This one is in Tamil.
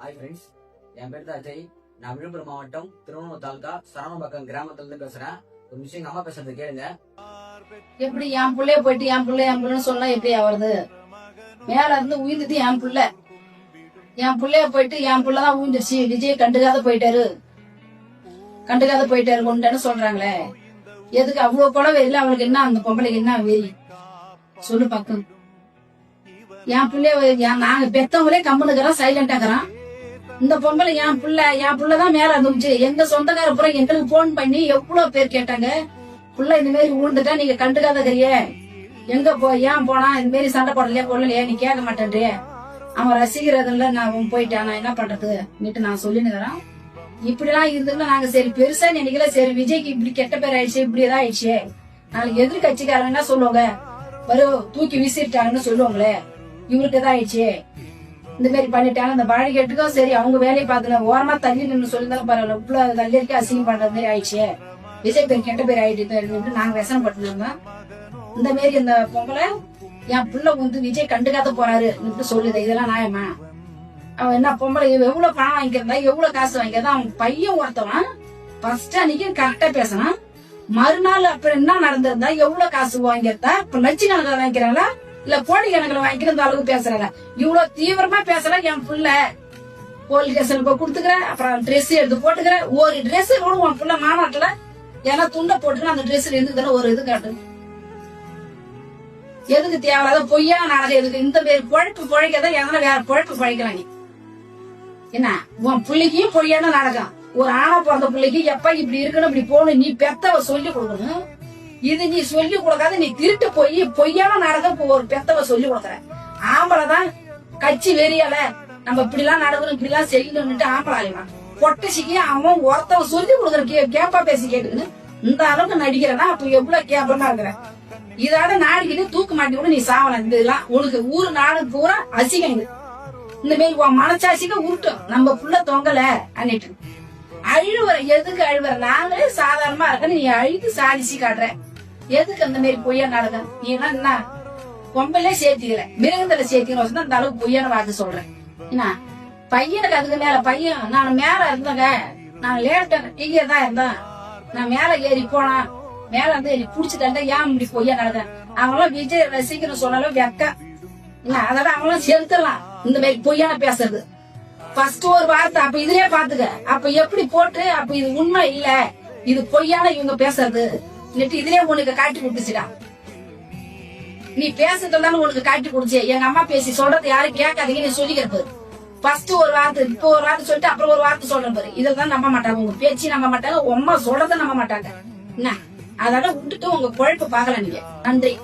ஹாய் ஃப்ரெண்ட்ஸ் என் பேர் தான் அஜய். நான் விழுப்புரம் மாவட்டம் திருவண்ணூர் தாலுகா சரவணம்பாக்கம் கிராமத்துல இருந்து பேசுறேன். ஒரு விஷயம் அம்மா பேசுறது கேளுங்க. எப்படி என் பிள்ளைய போயிட்டு என் பிள்ளை என் பிள்ளைன்னு சொன்னா எப்படி வருது மேல இருந்து உயிர்ந்துட்டு என் பிள்ளை. என் பிள்ளைய போயிட்டு என் பிள்ளைதான் ஊஞ்சிருச்சு. விஜய் கண்டுக்காத போயிட்டாரு. கண்டுக்காத போயிட்டாரு கொண்டேன்னு சொல்றாங்களே. எதுக்கு அவ்வளவு கூட வெறியில அவளுக்கு என்ன? அந்த பொம்பளைக்கு என்ன வெறி? சொல்லு பக்கம். என் பிள்ளைய நாங்க பெத்தவங்களே கம்முனுக்கிறோம் சைலண்டாக்குறான் இந்த பொம்பளை என் பிள்ளை என் பிள்ளைதான் மேல இருந்துச்சு. எங்க சொந்தக்கார புற எங்களுக்கு போன் பண்ணி எவ்வளவு பேர் கேட்டாங்க? புள்ள இந்த மாதிரி ஊழ்ந்துட்டா நீங்க கண்டுக்காதக்கிறிய எங்க போ ஏன் போனா? இந்த மாதிரி சண்டை போடலையே போடலையே? நீ கேட்க மாட்டேன்றிய அவன் ரசிக்கிறதுல நான் போயிட்டேன் நான் என்ன பண்றது? நீட்டு நான் சொல்லினுக்கிறேன். இப்படி எல்லாம் இருந்துன்னா நாங்க சரி பெருசா நினைக்கல. சரி விஜய்க்கு இப்படி கெட்ட பேர் ஆயிடுச்சு இப்படி ஏதாவது ஆயிடுச்சு. நாளைக்கு எதிர்கட்சிக்காரங்க என்ன சொல்லுவாங்க? வரும் தூக்கி வீசிட்டாங்கன்னு சொல்லுவாங்களே. இவருக்கு ஏதாவது ஆயிடுச்சு. இந்த மாதிரி பண்ணிட்டாங்க. இந்த பாடிகேட்டுக்கும் சரி அவங்க வேலையை பார்த்துல ஓரமா தள்ளி நின்று சொல்லியிருந்தாலும் பரவாயில்ல. உள்ள தள்ளி இருக்க அசிங்கம் பண்ற மாதிரி ஆயிடுச்சு. விஜய் பேர் கெட்ட பேர் ஆயிட்டு நாங்க விசனம் பட்டுருந்தோம் இந்த மாரி இந்த பொங்கலை என் பிள்ளை வந்து விஜய் கண்டுக்காத போறாரு சொல்லுது. இதெல்லாம் நியாயமா? அவன் என்ன பொம்பளை? எவ்வளவு பணம் வாங்கியிருந்தா எவ்வளவு காசு வாங்கியிருந்தா அவன் பையன் ஒருத்தவன் ஃபர்ஸ்ட் அன்னைக்கு கரெக்டா பேசினான் மறுநாள் அப்புறம் என்ன நடந்திருந்தா? எவ்வளவு காசு வாங்கியிருந்தா? இப்ப லட்ச கணக்கில் வாங்கிக்கிறாங்களா இல்ல போலி கணக்குல வாங்கிக்கிற இந்த அளவுக்கு பேசுறாங்க இவ்வளவு தீவிரமா பேசுற என் புள்ள. போலீஸ் ஸ்டேஷனுக்கு போய் கொடுத்துக்கிறேன் அப்புறம் ட்ரெஸ் எடுத்து போட்டுக்கிறேன். ஒரு ட்ரெஸ் கூட உன் புள்ள மாநாட்டுல ஏன்னா துண்டை போட்டுக்கிறேன் அந்த ட்ரெஸ்ல இருந்து ஒரு இது காட்டு? எதுக்கு தேவையில்லாத பொய்யா நாடகம் எதுக்கு? இந்த பேர் பொழைப்பு பொழைக்கதான் எதனா வேற பொழைப்பு பொழைக்கலாம் நீ? என்ன? உன் பிள்ளைக்கும் பொய்யான நாடகம். ஒரு ஆணா பிறந்த பிள்ளைக்கு எப்ப இப்படி இருக்கணும் இப்படி போகணும் நீ பெத்தவ சொல்லி கொடுக்கணும். இது நீ சொல்லி கொடுக்காத நீ திருட்டு போய் பொய்யான நாடகம் ஒரு பெத்தவ சொல்லி கொடுக்குற. ஆம்பளை தான் கட்சி வெறியல. நம்ம இப்படி எல்லாம் நடக்கணும் இப்படி எல்லாம் செய்யணும்னுட்டு ஆம்பளை ஆயிடுவான் பொட்டசிக்கு அவன் ஒருத்தவ சொல்லி கொடுக்குற கே- கேப்பா பேசி கேட்டுக்கணும் இந்த அளவுக்கு நடிக்கிறனா அப்ப எவ்வளவு கேப்பமா இருக்கிற? இதோட நாளைக்கு தூக்கு மாட்டி கூட நீ சாவலாம். இந்த இதெல்லாம் உனக்கு ஊரு நாடு பூரா அசிங்க இது. இந்த மாதிரி உன் மனசாட்சிக்கு உருட்டும் நம்ம புள்ள தொங்கல அன்னிட்டு. அழுவுற எதுக்கு அழுவுற? நாங்களே சாதாரணமா இருக்க நீ அழுது சாதிச்சு காட்டுற. எதுக்கு அந்த மாதிரி பொய்யா நாடகம் நீனா என்ன பொம்பலே சேர்த்திக்கல மிருகத்துல சேர்த்திக்கணும் அந்த அளவுக்கு பொய்யான வார்த்தை சொல்றேன் என்ன? பையனுக்கு அதுக்கு மேல பையன் நான் மேல இருந்தேங்க நான் லேட்ட இங்கே தான் இருந்தேன். நான் மேல ஏறி போனான். மேல இருந்து ஏறி புடிச்சுட்டேன் ஏன் இப்படி பொய்யா நடந்தேன் அவங்களாம் விஜய் ரசிக்கணும் சொன்னாலும் வெக்க. இல்ல அதோட அவங்களும் செலுத்தலாம். இந்த மாதிரி பொய்யான பேசுறது. ஃபர்ஸ்ட் ஒரு வார்த்தை அப்ப இதுலயே பாத்துக்க. அப்ப எப்படி போட்டு அப்ப இது உண்மை இல்ல. இது பொய்யான இவங்க பேசுறது. நெட்டு இதுலயே உனக்கு காட்டி கொடுத்துச்சுடா. நீ பேசுறதுனால உனக்கு காட்டி கொடுச்சு எங்க அம்மா பேசி சொல்றது யாரும் கேட்காதீங்க நீ சொல்லிக்கிறப்ப ஃபர்ஸ்ட் ஒரு வார்த்தை இப்போ ஒரு வார்த்தை சொல்லிட்டு அப்புறம் ஒரு வார்த்தை சொல்றேன் பாரு. இதெல்லாம் நம்ப மாட்டாங்க. உங்க பேச்சு நம்ப மாட்டாங்க உமா அம்மா சொல்றதை நம்ப மாட்டாங்க. என்ன? அதனால விட்டுட்டு உங்க குழப்ப பார்க்கலாம் நீங்க. நன்றி.